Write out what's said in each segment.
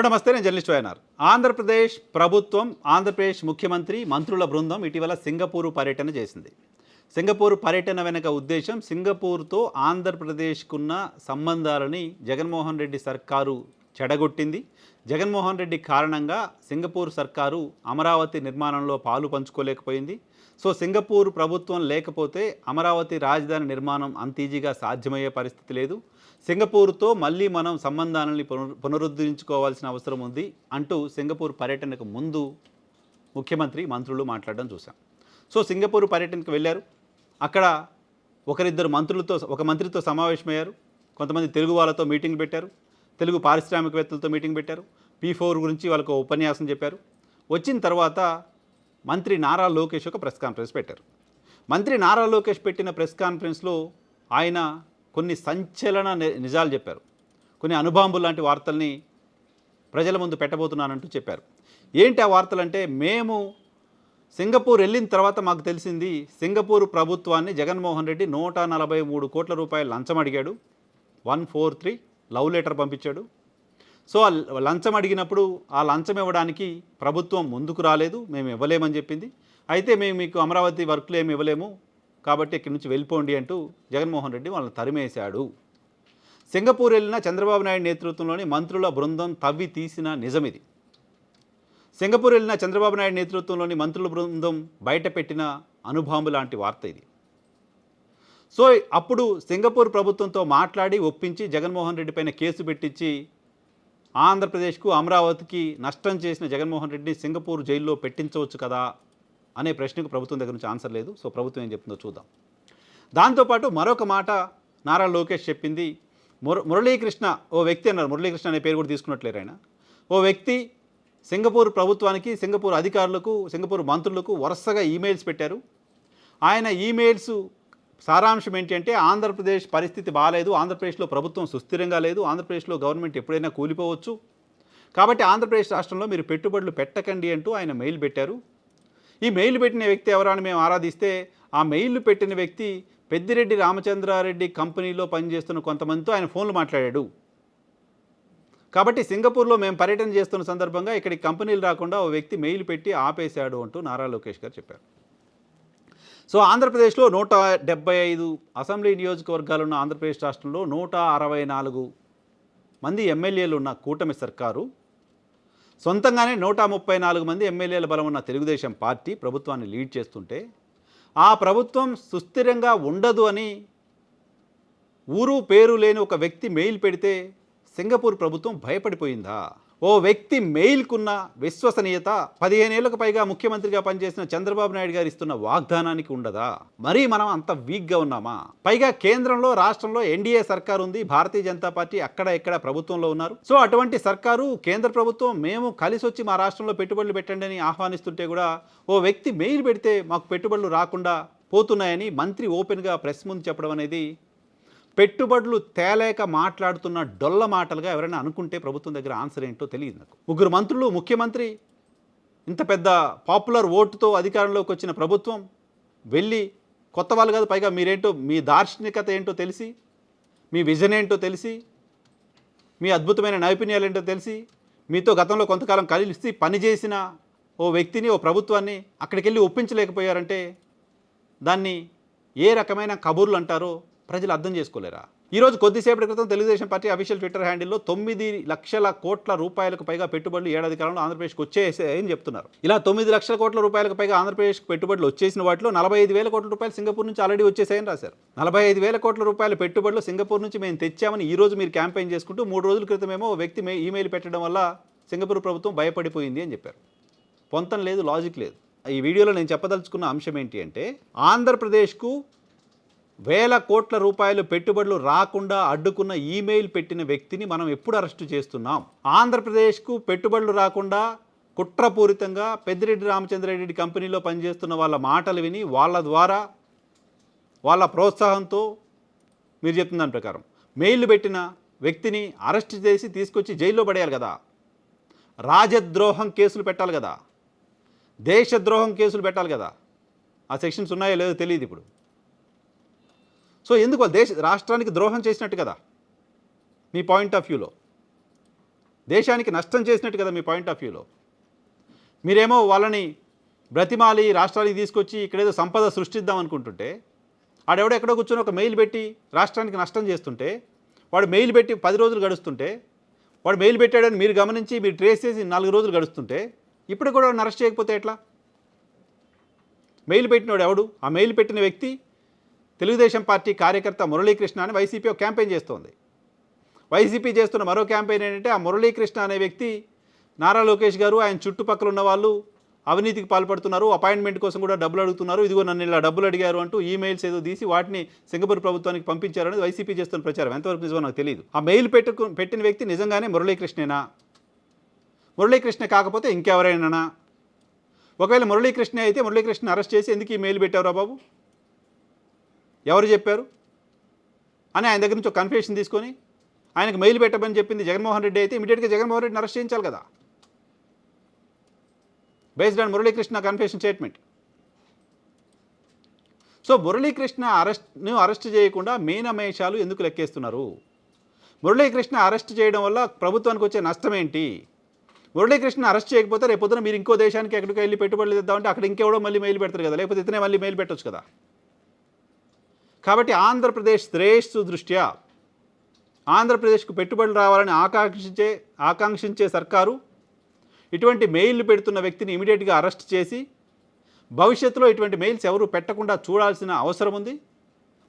Hello నమస్తే నేను journalist YNR Andhra Pradesh ప్రభుత్వం ఆంధ్రప్రదేశ్ ముఖ్యమంత్రి మంత్రుల బృందం ఇటీవల సింగపూర్ పర్యటన చేసింది. సింగపూర్ పర్యటన వెనుక ఉద్దేశం సింగపూర్తో ఆంధ్రప్రదేశ్కున్న సంబంధాలని జగన్మోహన్ రెడ్డి సర్కారు చెడగొట్టింది. జగన్మోహన్ రెడ్డి కారణంగా సింగపూర్ సర్కారు అమరావతి నిర్మాణంలో పాలు పంచుకోలేకపోయింది. సో సింగపూర్ ప్రభుత్వం లేకపోతే అమరావతి రాజధాని నిర్మాణం అంత ఈజీగా సాధ్యమయ్యే పరిస్థితి లేదు. సింగపూర్తో మళ్ళీ మనం సంబంధాలని పునరు పునరుద్ధరించుకోవాల్సిన అవసరం ఉంది అంటూ సింగపూర్ పర్యటనకు ముందు ముఖ్యమంత్రి మంత్రులు మాట్లాడడం చూసాం సో సింగపూర్ పర్యటనకు వెళ్ళారు. అక్కడ ఒకరిద్దరు మంత్రులతో ఒక మంత్రితో సమావేశమయ్యారు. కొంతమంది తెలుగు వాళ్ళతో మీటింగ్ పెట్టారు. తెలుగు పారిశ్రామికవేత్తలతో మీటింగ్ పెట్టారు. పీ ఫోర్ గురించి వాళ్ళకు ఉపన్యాసం చెప్పారు. వచ్చిన తర్వాత మంత్రి నారా లోకేష్ ఒక ప్రెస్ కాన్ఫరెన్స్ పెట్టారు. మంత్రి నారా లోకేష్ పెట్టిన ప్రెస్ కాన్ఫరెన్స్లో ఆయన కొన్ని సంచలన ని- నిజాలు చెప్పారు. కొన్ని అనుబాంబులు లాంటి వార్తల్ని ప్రజల ముందు పెట్టబోతున్నానంటూ చెప్పారు. ఏంటి ఆ వార్తలు అంటే మేము సింగపూర్ వెళ్ళిన తర్వాత మాకు తెలిసింది సింగపూర్ ప్రభుత్వాన్ని జగన్మోహన్ రెడ్డి నూట నలభై మూడు కోట్ల రూపాయలు లంచం అడిగాడు. One four three love letter పంపించాడు. సో ఆ లంచం అడిగినప్పుడు ఆ లంచం ఇవ్వడానికి ప్రభుత్వం ముందుకు రాలేదు మేము ఇవ్వలేమని చెప్పింది. అయితే మేము మీకు అమరావతి వర్క్లు ఏమి ఇవ్వలేము కాబట్టి ఇక్కడి నుంచి వెళ్ళిపోండి అంటూ జగన్మోహన్ రెడ్డి వాళ్ళని తరిమేశాడు. సింగపూర్ వెళ్ళిన చంద్రబాబు నాయుడు నేతృత్వంలోని మంత్రుల బృందం తవ్వి తీసిన నిజమిది. సింగపూర్ వెళ్ళిన చంద్రబాబు నాయుడు నేతృత్వంలోని మంత్రుల బృందం బయటపెట్టిన అనుభాంబు లాంటి వార్త ఇది. సో అప్పుడు సింగపూర్ ప్రభుత్వంతో మాట్లాడి ఒప్పించి జగన్మోహన్ రెడ్డి పైన కేసు పెట్టించి ఆంధ్రప్రదేశ్కు అమరావతికి నష్టం చేసిన జగన్మోహన్ రెడ్డిని సింగపూర్ జైల్లో పెట్టించవచ్చు కదా? అనే ప్రశ్నకు ప్రభుత్వం దగ్గర నుంచి ఆన్సర్ లేదు. సో ప్రభుత్వం ఏం చెప్తుందో చూద్దాం. దాంతోపాటు మరొక మాట నారా లోకేష్ చెప్పింది. ముర మురళీకృష్ణ ఓ వ్యక్తి అన్నారు. మురళీకృష్ణ అనే పేరు కూడా తీసుకున్నట్లేరు ఆయన. ఓ వ్యక్తి సింగపూర్ ప్రభుత్వానికి సింగపూర్ అధికారులకు సింగపూర్ మంత్రులకు వరుసగా ఈమెయిల్స్ పెట్టారు. ఆయన ఈమెయిల్స్ సారాంశం ఏంటంటే అంటే ఆంధ్రప్రదేశ్ పరిస్థితి బాగాలేదు ఆంధ్రప్రదేశ్లో ప్రభుత్వం సుస్థిరంగా లేదు. ఆంధ్రప్రదేశ్లో గవర్నమెంట్ ఎప్పుడైనా కూలిపోవచ్చు. కాబట్టి ఆంధ్రప్రదేశ్ రాష్ట్రంలో మీరు పెట్టుబడులు పెట్టకండి అంటూ ఆయన మెయిల్ పెట్టారు. ఈ మెయిల్ పెట్టిన వ్యక్తి ఎవరని మేము ఆరాధిస్తే ఆ మెయిల్ పెట్టిన వ్యక్తి పెద్దిరెడ్డి రామచంద్రారెడ్డి కంపెనీలో పనిచేస్తున్న కొంతమందితో ఆయన ఫోన్లు మాట్లాడాడు. కాబట్టి సింగపూర్లో మేము పర్యటన చేస్తున్న సందర్భంగా ఇక్కడికి కంపెనీలు రాకుండా ఓ వ్యక్తి మెయిల్ పెట్టి ఆపేశాడు అంటూ నారా లోకేష్ గారు చెప్పారు. సో ఆంధ్రప్రదేశ్లో నూట డెబ్బై ఐదు అసెంబ్లీ నియోజకవర్గాలు ఉన్న ఆంధ్రప్రదేశ్ రాష్ట్రంలో నూట అరవై నాలుగు మంది ఎమ్మెల్యేలు ఉన్న కూటమి సర్కారు సొంతంగానే నూట ముప్పై నాలుగు మంది ఎమ్మెల్యేల బలం ఉన్న తెలుగుదేశం పార్టీ ప్రభుత్వాన్ని లీడ్ చేస్తుంటే ఆ ప్రభుత్వం సుస్థిరంగా ఉండదు అని ఊరు పేరు లేని ఒక వ్యక్తి మెయిల్ పెడితే సింగపూర్ ప్రభుత్వం భయపడిపోయిందా? ఓ వ్యక్తి మెయిల్కున్న విశ్వసనీయత పదిహేనేళ్ళకు పైగా ముఖ్యమంత్రిగా పనిచేసిన చంద్రబాబు నాయుడు గారు ఇస్తున్న వాగ్దానానికి ఉండదా? మరీ మనం అంత వీక్గా ఉన్నామా? పైగా కేంద్రంలో రాష్ట్రంలో ఎన్డీఏ సర్కారు ఉంది భారతీయ జనతా పార్టీ అక్కడ ఇక్కడ ప్రభుత్వంలో ఉన్నారు. సో అటువంటి సర్కారు కేంద్ర ప్రభుత్వం మేము కలిసి వచ్చి మా రాష్ట్రంలో పెట్టుబడులు పెట్టండి అని ఆహ్వానిస్తుంటే కూడా ఓ వ్యక్తి మెయిల్ పెడితే మాకు పెట్టుబడులు రాకుండా పోతున్నాయని మంత్రి ఓపెన్గా ప్రెస్ ముందు చెప్పడం అనేది పెట్టుబడులు తేలేక మాట్లాడుతున్న డొల్ల మాటలుగా ఎవరైనా అనుకుంటే ప్రభుత్వం దగ్గర ఆన్సర్ ఏంటో తెలియదు నాకు. ముగ్గురు మంత్రులు ముఖ్యమంత్రి ఇంత పెద్ద పాపులర్ ఓటుతో అధికారంలోకి వచ్చిన ప్రభుత్వం వెళ్ళి కొత్త వాళ్ళు కాదు పైగా మీరేంటో మీ దార్శనికత ఏంటో తెలిసి మీ విజన్ ఏంటో తెలిసి మీ అద్భుతమైన నైపుణ్యాలు ఏంటో తెలిసి మీతో గతంలో కొంతకాలం కలిసి పనిచేసిన ఓ వ్యక్తిని ఓ ప్రభుత్వాన్ని అక్కడికి వెళ్ళి ఒప్పించలేకపోయారంటే దాన్ని ఏ రకమైన కబుర్లు అంటారో ప్రజలు అర్థం చేసుకోలేరా? ఈరోజు కొద్దిసేపటి క్రితం తెలుగుదేశం పార్టీ అఫీషియల్ ట్విట్టర్ హ్యాండిల్లో తొమ్మిది లక్షల కోట్ల రూపాయలకు పైగా పెట్టుబడులు ఏడాది కాలంలో ఆంధ్రప్రదేశ్కి వచ్చేసాయని చెప్తున్నారు. ఇలా తొమ్మిది లక్షల కోట్ల రూపాయలకు పైగా ఆంధ్రప్రదేశ్కి పెట్టుబడులు వచ్చేసిన వాటిలో నలభై ఐదు వేల కోట్ల రూపాయలు సింగపూర్ నుంచి ఆల్రెడీ వచ్చేసాయని రాశారు. నలభై ఐదు వేల కోట్ల రూపాయల పెట్టుబడులు సింగపూర్ నుంచి మేము తెచ్చామని ఈ రోజు మీరు క్యాంపెయిన్ చేసుకుంటూ మూడు రోజుల క్రితమేమో వ్యక్తి మే- ఈమెయిల్ పెట్టడం వల్ల సింగపూర్ ప్రభుత్వం భయపడిపోయింది అని చెప్పారు. పొంతం లేదు లాజిక్ లేదు. ఈ వీడియోలో నేను చెప్పదలుచుకున్న అంశం ఏంటి అంటే ఆంధ్రప్రదేశ్కు వేల కోట్ల రూపాయలు పెట్టుబడులు రాకుండా అడ్డుకున్న ఈమెయిల్ పెట్టిన వ్యక్తిని మనం ఎప్పుడు అరెస్టు చేస్తున్నాం? ఆంధ్రప్రదేశ్కు పెట్టుబడులు రాకుండా కుట్రపూరితంగా పెద్దిరెడ్డి రామచంద్రారెడ్డి కంపెనీలో పనిచేస్తున్న వాళ్ళ మాటలు విని వాళ్ళ ద్వారా వాళ్ళ ప్రోత్సాహంతో మీరు చెప్తున్న దాని ప్రకారం మెయిల్ పెట్టిన వ్యక్తిని అరెస్ట్ చేసి తీసుకొచ్చి జైల్లో పడేయాలి కదా. రాజద్రోహం కేసులు పెట్టాలి కదా. దేశద్రోహం కేసులు పెట్టాలి కదా. ఆ సెక్షన్స్ ఉన్నాయో లేదో తెలియదు ఇప్పుడు. సో ఎందుకు వాళ్ళు దేశ రాష్ట్రానికి ద్రోహం చేసినట్టు కదా? మీ పాయింట్ ఆఫ్ వ్యూలో దేశానికి నష్టం చేసినట్టు కదా మీ పాయింట్ ఆఫ్ వ్యూలో మీరేమో వాళ్ళని బ్రతిమాలి రాష్ట్రానికి తీసుకొచ్చి ఇక్కడేదో సంపద సృష్టిద్దాం అనుకుంటుంటే ఆడెవడో ఎక్కడో కూర్చొని ఒక మెయిల్ పెట్టి రాష్ట్రానికి నష్టం చేస్తుంటే వాడు మెయిల్ పెట్టి పది రోజులు గడుస్తుంటే వాడు మెయిల్ పెట్టాడని మీరు గమనించి మీరు ట్రేస్ చేసి నాలుగు రోజులు గడుస్తుంటే ఇప్పుడు కూడా వాడిని అరెస్ట్ చేయకపోతే ఎట్లా? మెయిల్ పెట్టినవాడు ఎవడు? ఆ మెయిల్ పెట్టిన వ్యక్తి తెలుగుదేశం పార్టీ కార్యకర్త మురళీకృష్ణ అని వైసీపీ ఒక క్యాంపెయిన్ చేస్తోంది. వైసీపీ చేస్తున్న మరో క్యాంపెయిన్ ఏంటంటే ఆ మురళీకృష్ణ అనే వ్యక్తి నారా లోకేష్ గారు ఆయన చుట్టుపక్కల ఉన్న వాళ్ళు అవినీతికి పాల్పడుతున్నారు అపాయింట్మెంట్ కోసం కూడా డబ్బులు అడుగుతున్నారు ఇదిగో నన్ను ఇలా డబ్బులు అడిగారు అంటూ ఈమెయిల్స్ ఏదో తీసి వాటిని సింగపూర్ ప్రభుత్వానికి పంపించారనేది వైసీపీ చేస్తున్న ప్రచారం. ఎంతవరకు నిజమో నాకు తెలియదు ఆ మెయిల్ పెట్టుకు పెట్టిన వ్యక్తి నిజంగానే మురళీకృష్ణేనా? మురళీకృష్ణ కాకపోతే ఇంకెవరైనా ఒకవేళ మురళీకృష్ణ అయితే మురళీకృష్ణ అరెస్ట్ చేసి ఎందుకు ఈ మెయిల్ పెట్టారా బాబు? ఎవరు చెప్పారు? అని ఆయన దగ్గర నుంచి ఒక కన్ఫెషన్ తీసుకొని ఆయనకు మెయిల్ పెట్టమని చెప్పింది జగన్మోహన్ రెడ్డి అయితే ఇమీడియట్గా జగన్మోహన్ రెడ్డిని అరెస్ట్ చేయించాలి కదా. Based on Muralikrishna confusion statement so Muralikrishna అరెస్ట్ను arrest చేయకుండా మీనమేషాలు ఎందుకు లెక్కేస్తున్నారు? మురళీకృష్ణ అరెస్ట్ చేయడం వల్ల ప్రభుత్వానికి వచ్చే నష్టం ఏంటి? మురళీకృష్ణ అరెస్ట్ చేయకపోతే రేపు పొద్దున మీరు ఇంకో దేశానికి ఎక్కడికి వెళ్ళి పెట్టుబడులు తెద్దామంటే అక్కడ ఇంకెవడో మళ్ళీ మెయిల్ పెడతారు కదా. లేకపోతే ఇతనే మళ్ళీ మెయిల్ పెట్టొచ్చు కదా. కాబట్టి ఆంధ్రప్రదేశ్ శ్రేయస్సు దృష్ట్యా ఆంధ్రప్రదేశ్కు పెట్టుబడులు రావాలని ఆకాంక్షించే ఆకాంక్షించే సర్కారు ఇటువంటి మెయిల్ పెడుతున్న వ్యక్తిని ఇమీడియట్గా అరెస్ట్ చేసి భవిష్యత్తులో ఇటువంటి మెయిల్స్ ఎవరు పెట్టకుండా చూడాల్సిన అవసరం ఉంది.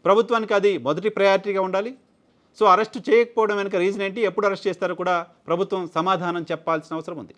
ప్రభుత్వానికి అది మొదటి ప్రయారిటీగా ఉండాలి. సో అరెస్ట్ చేయకపోవడం వెనుక రీజన్ ఏంటి? ఎప్పుడు అరెస్ట్ చేస్తారో కూడా ప్రభుత్వం సమాధానం చెప్పాల్సిన అవసరం ఉంది.